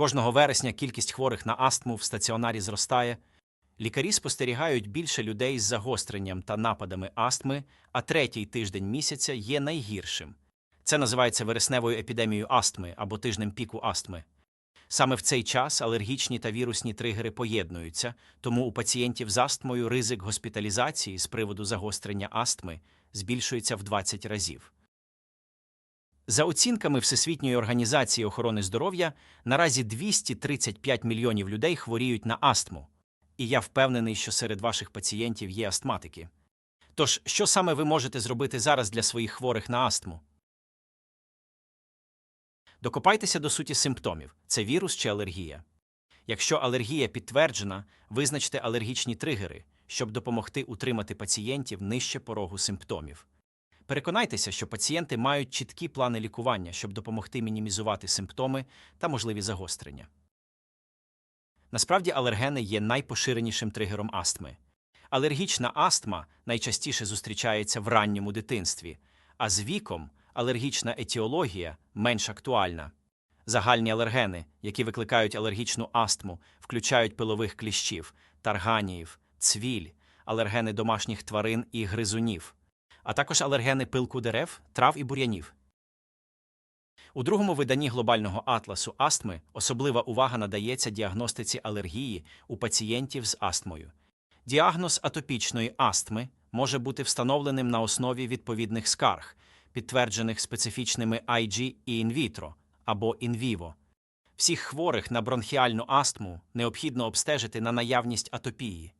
Кожного вересня кількість хворих на астму в стаціонарі зростає. Лікарі спостерігають більше людей з загостренням та нападами астми, а третій тиждень місяця є найгіршим. Це називається вересневою епідемією астми або тижнем піку астми. Саме в цей час алергічні та вірусні тригери поєднуються, тому у пацієнтів з астмою ризик госпіталізації з приводу загострення астми збільшується в 20 разів. За оцінками Всесвітньої організації охорони здоров'я, наразі 235 мільйонів людей хворіють на астму, і я впевнений, що серед ваших пацієнтів є астматики. Тож, що саме ви можете зробити зараз для своїх хворих на астму? Докопайтеся до суті симптомів це вірус чи алергія. Якщо алергія підтверджена, визначте алергічні тригери, щоб допомогти утримати пацієнтів нижче порогу симптомів. Переконайтеся, що пацієнти мають чіткі плани лікування, щоб допомогти мінімізувати симптоми та можливі загострення. Насправді алергени є найпоширенішим тригером астми. Алергічна астма найчастіше зустрічається в ранньому дитинстві, а з віком алергічна етіологія менш актуальна. Загальні алергени, які викликають алергічну астму, включають пилових кліщів, тарганіїв, цвіль, алергени домашніх тварин і гризунів, а також алергени пилку дерев, трав і бур'янів. У другому виданні глобального атласу астми особлива увага надається діагностиці алергії у пацієнтів з астмою. Діагноз атопічної астми може бути встановленим на основі відповідних скарг, підтверджених специфічними IG і інвітро або інвіво. Всіх хворих на бронхіальну астму необхідно обстежити на наявність атопії.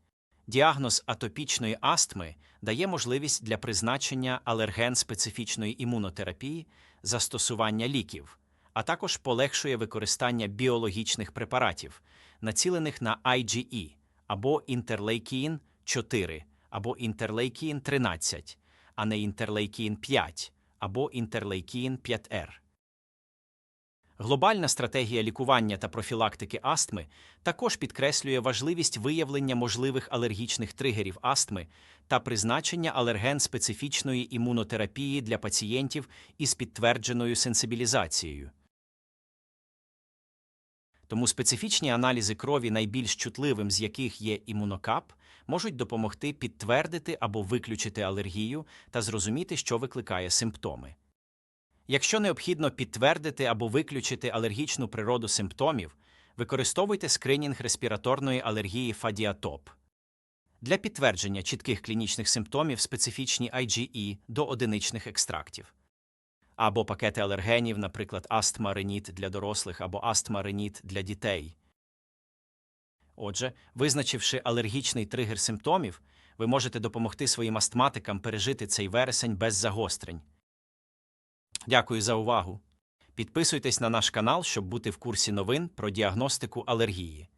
Діагноз атопічної астми дає можливість для призначення алерген-специфічної імунотерапії, застосування ліків, а також полегшує використання біологічних препаратів, націлених на IgE або інтерлейкін 4 або інтерлейкін 13, а не інтерлейкін 5 або інтерлейкін 5R. Глобальна стратегія лікування та профілактики астми також підкреслює важливість виявлення можливих алергічних тригерів астми та призначення алерген-специфічної імунотерапії для пацієнтів із підтвердженою сенсибілізацією. Тому специфічні аналізи крові, найбільш чутливим з яких є імунокап, можуть допомогти підтвердити або виключити алергію та зрозуміти, що викликає симптоми. Якщо необхідно підтвердити або виключити алергічну природу симптомів, використовуйте скринінг респіраторної алергії Фадіатоп. Для підтвердження чітких клінічних симптомів специфічні IgE до одиничних екстрактів. Або пакети алергенів, наприклад, астма реніт для дорослих або астма реніт для дітей. Отже, визначивши алергічний тригер симптомів, ви можете допомогти своїм астматикам пережити цей вересень без загострень. Дякую за увагу. Підписуйтесь на наш канал, щоб бути в курсі новин про діагностику алергії.